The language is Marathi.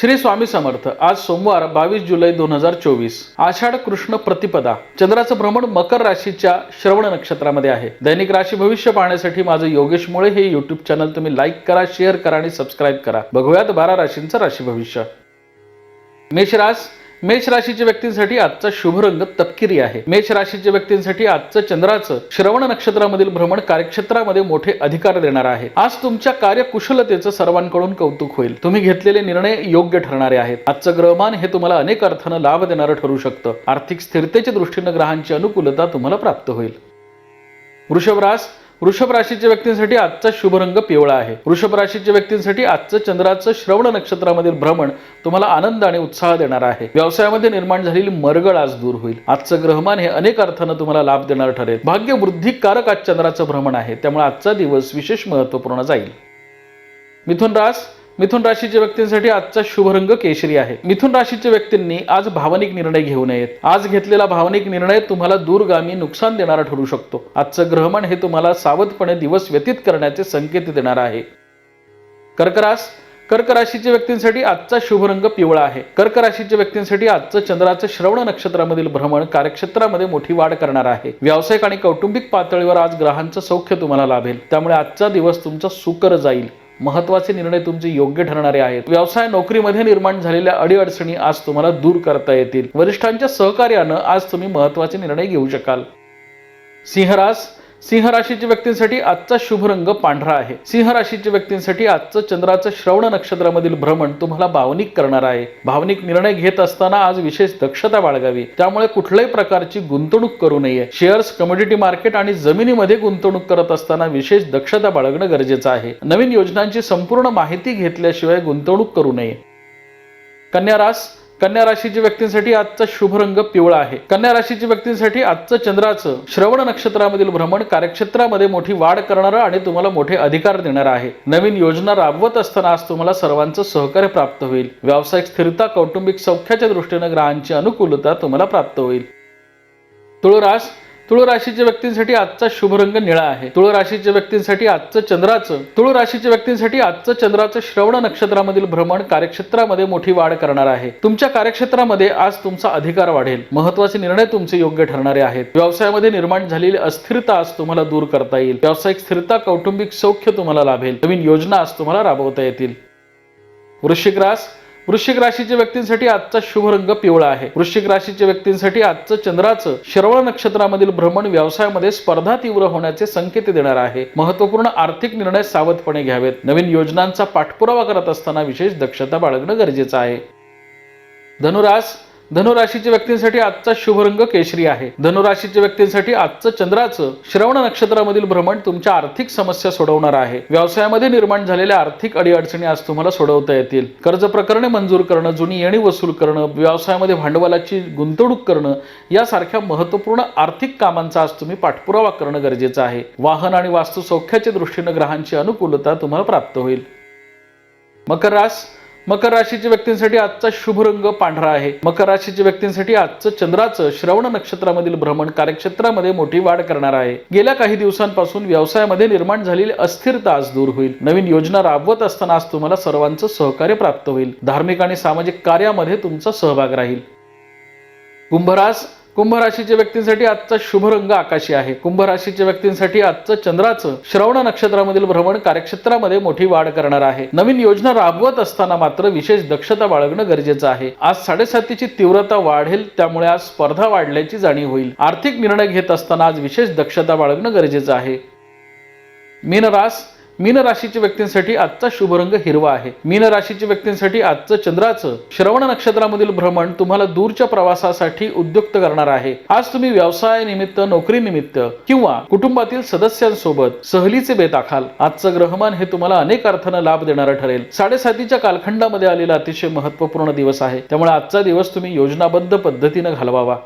श्री स्वामी समर्थ. आज सोमवार बावीस जुलै दोन हजार चोवीस. आषाढ कृष्ण प्रतिपदा. चंद्राचं भ्रमण मकर राशीच्या श्रवण नक्षत्रामध्ये आहे. दैनिक राशी भविष्य पाहण्यासाठी माझं योगेश मुळे हे युट्यूब चॅनल तुम्ही लाईक करा शेअर करा आणि सबस्क्राईब करा. बघूयात बारा राशींचं राशी भविष्य. मेषरास मेष राशीच्या व्यक्तींसाठी आजचा शुभ रंग तपकिरी आहे. मेष राशीच्या व्यक्तींसाठी आजचं चंद्राचं श्रवण नक्षत्रामधील भ्रमण कार्यक्षेत्रामध्ये मोठे अधिकार देणार आहे. आज तुमच्या कार्यकुशलतेचं सर्वांकडून कौतुक होईल. तुम्ही घेतलेले निर्णय योग्य ठरणारे आहेत. आजचं ग्रहमान हे तुम्हाला अनेक अर्थानं लाभ देणारं ठरू शकतं. आर्थिक स्थिरतेच्या दृष्टीनं ग्रहांची अनुकूलता तुम्हाला प्राप्त होईल. वृषभ रास वृषभ राशीच्या व्यक्तींसाठी आजचा शुभ रंग पिवळा आहे. वृषभ राशीच्या व्यक्तींसाठी आजचं चंद्राचं श्रवण नक्षत्रामधील भ्रमण तुम्हाला आनंद आणि उत्साह देणार आहे. व्यवसायामध्ये निर्माण झालेली मरगळ आज दूर होईल. आजचं ग्रहमान हे अनेक अर्थानं तुम्हाला लाभ देणार ठरेल. भाग्य वृद्धिकारक आज चंद्राचं भ्रमण आहे. त्यामुळे आजचा दिवस विशेष महत्त्वपूर्ण जाईल. मिथुन रास मिथुन राशीच्या व्यक्तींसाठी आजचा शुभ रंग केशरी आहे. मिथुन राशीच्या व्यक्तींनी आज भावनिक निर्णय घेऊ नयेत. आज घेतलेला भावनिक निर्णय तुम्हाला दूरगामी नुकसान देणारा ठरू शकतो. आजचं ग्रहमण हे तुम्हाला सावधपणे दिवस व्यतीत करण्याचे संकेत देणार आहे. कर्करास कर्क राशीच्या व्यक्तींसाठी आजचा शुभ रंग पिवळा आहे. कर्क राशीच्या व्यक्तींसाठी आजचं चंद्राचं श्रवण नक्षत्रामधील भ्रमण कार्यक्षेत्रामध्ये मोठी वाढ करणार आहे. व्यावसायिक आणि कौटुंबिक पातळीवर आज ग्रहांचं सौख्य तुम्हाला लाभेल. त्यामुळे आजचा दिवस तुमचा सुकर जाईल. महत्त्वाचे निर्णय तुमचे योग्य ठरणारे आहेत. व्यवसाय नोकरीमध्ये निर्माण झालेल्या अडीअडचणी आज तुम्हाला दूर करता येतील. वरिष्ठांच्या सहकार्यानं आज तुम्ही महत्त्वाचे निर्णय घेऊ शकाल. सिंहरास सिंह राशीच्या व्यक्तींसाठी आजचा शुभ रंग पांढरा आहे. सिंह राशीच्या व्यक्तींसाठी आजचं चंद्राचं श्रवण नक्षत्रामधील भ्रमण तुम्हाला भावनिक करणार आहे. भावनिक निर्णय घेत असताना आज विशेष दक्षता बाळगावी. त्यामुळे कुठल्याही प्रकारची गुंतवणूक करू नये. शेअर्स कमोडिटी मार्केट आणि जमिनीमध्ये गुंतवणूक करत असताना विशेष दक्षता बाळगणं गरजेचं आहे. नवीन योजनांची संपूर्ण माहिती घेतल्याशिवाय गुंतवणूक करू नये. कन्या रास कन्या राशीच्या व्यक्तींसाठी आजचा शुभ रंग पिवळा आहे. कन्या राशीच्या व्यक्तींसाठी आजचं चंद्राचं श्रवण नक्षत्रामधील भ्रमण कार्यक्षेत्रामध्ये मोठी वाढ करणारं आणि तुम्हाला मोठे अधिकार देणार आहे. नवीन योजना राबवत असताना आज तुम्हाला सर्वांचं सहकार्य प्राप्त होईल. व्यावसायिक स्थिरता कौटुंबिक सौख्याच्या दृष्टीनं ग्रहांची अनुकूलता तुम्हाला प्राप्त होईल. तुळरास तुळ राशीच्या व्यक्तींसाठी आजचा शुभ रंग निळा आहे. तुळ राशीच्या व्यक्तींसाठी आजचं चंद्राचं तुळ राशीच्या व्यक्तींसाठी आजचं चंद्राचं श्रवण नक्षत्रामधील भ्रमण कार्यक्षेत्रामध्ये मोठी वाढ करणार आहे. तुमच्या कार्यक्षेत्रामध्ये आज तुमचा अधिकार वाढेल. महत्त्वाचे निर्णय तुमचे योग्य ठरणारे आहेत. व्यवसायामध्ये निर्माण झालेली अस्थिरता आज तुम्हाला दूर करता येईल. व्यावसायिक स्थिरता कौटुंबिक सौख्य तुम्हाला लाभेल. नवीन योजना आज तुम्हाला राबवता येतील. वृश्चिक रास वृश्चिक राशीच्या व्यक्तींसाठी आजचा शुभ रंग पिवळा आहे. वृश्चिक राशीच्या व्यक्तींसाठी आजचं चंद्राचं श्रवण नक्षत्रामधील भ्रमण व्यवसायामध्ये स्पर्धा तीव्र होण्याचे संकेत देणार आहे. महत्त्वपूर्ण आर्थिक निर्णय सावधपणे घ्यावेत. नवीन योजनांचा पाठपुरावा करत असताना विशेष दक्षता बाळगणं गरजेचं आहे. धनुरास धनुराशीच्या व्यक्तींसाठी आजचा शुभ रंग केशरी आहे. धनुराशीच्या व्यक्तींसाठी आजचं चंद्राचं श्रवण नक्षत्रामधील भ्रमण तुमच्या आर्थिक समस्या सोडवणार आहे. व्यवसायामध्ये निर्माण झालेल्या आर्थिक अडीअडचणी आज तुम्हाला सोडवता येतील. कर्ज प्रकरणे मंजूर करणं जुनी येणी वसूल करणं व्यवसायामध्ये भांडवलाची गुंतवणूक करणं यासारख्या महत्त्वपूर्ण आर्थिक कामांचा आज तुम्ही पाठपुरावा करणं गरजेचं आहे. वाहन आणि वास्तू सौख्याच्या दृष्टीनं ग्रहांची अनुकूलता तुम्हाला प्राप्त होईल. मकर रास मकर राशीच्या व्यक्तींसाठी आजचा शुभ रंग पांढरा आहे. मकर राशीच्या व्यक्तींसाठी आजचं चंद्राचं श्रवण नक्षत्रामधील भ्रमण कार्यक्षेत्रामध्ये मोठी वाढ करणार आहे. गेल्या काही दिवसांपासून व्यवसायामध्ये निर्माण झालेली अस्थिरता आज दूर होईल. नवीन योजना राबवत असताना आज तुम्हाला सर्वांचं सहकार्य प्राप्त होईल. धार्मिक आणि सामाजिक कार्यामध्ये तुमचा सहभाग राहील. कुंभरास कुंभ राशीच्या व्यक्तींसाठी आजचा शुभ रंग आकाशी आहे. कुंभ राशीच्या व्यक्तींसाठी आजचं चंद्राचं श्रवण नक्षत्रामधील भ्रमण कार्यक्षेत्रामध्ये मोठी वाढ करणार आहे. नवीन योजना राबवत असताना मात्र विशेष दक्षता बाळगणं गरजेचं आहे. आज साडेसातीची तीव्रता वाढेल त्यामुळे आज स्पर्धा वाढल्याची जाणीव होईल. आर्थिक निर्णय घेत असताना आज विशेष दक्षता बाळगणं गरजेचं आहे. मीन रास मीन राशीच्या व्यक्तींसाठी आजचा शुभ रंग हिरवा आहे. मीन राशीच्या व्यक्तींसाठी आजचं चंद्राचं श्रवण नक्षत्रामधील भ्रमण तुम्हाला दूरच्या प्रवासासाठी उद्युक्त करणार आहे. आज तुम्ही व्यवसाय निमित्त नोकरी निमित्त किंवा कुटुंबातील सदस्यांसोबत सहलीचे बेत आखाल. आजचं ग्रहमान हे तुम्हाला अनेक अर्थानं लाभ देणारं ठरेल. साडेसातीच्या कालखंडामध्ये आलेला अतिशय महत्त्वपूर्ण दिवस आहे. त्यामुळे आजचा दिवस तुम्ही योजनाबद्ध पद्धतीनं घालवावा.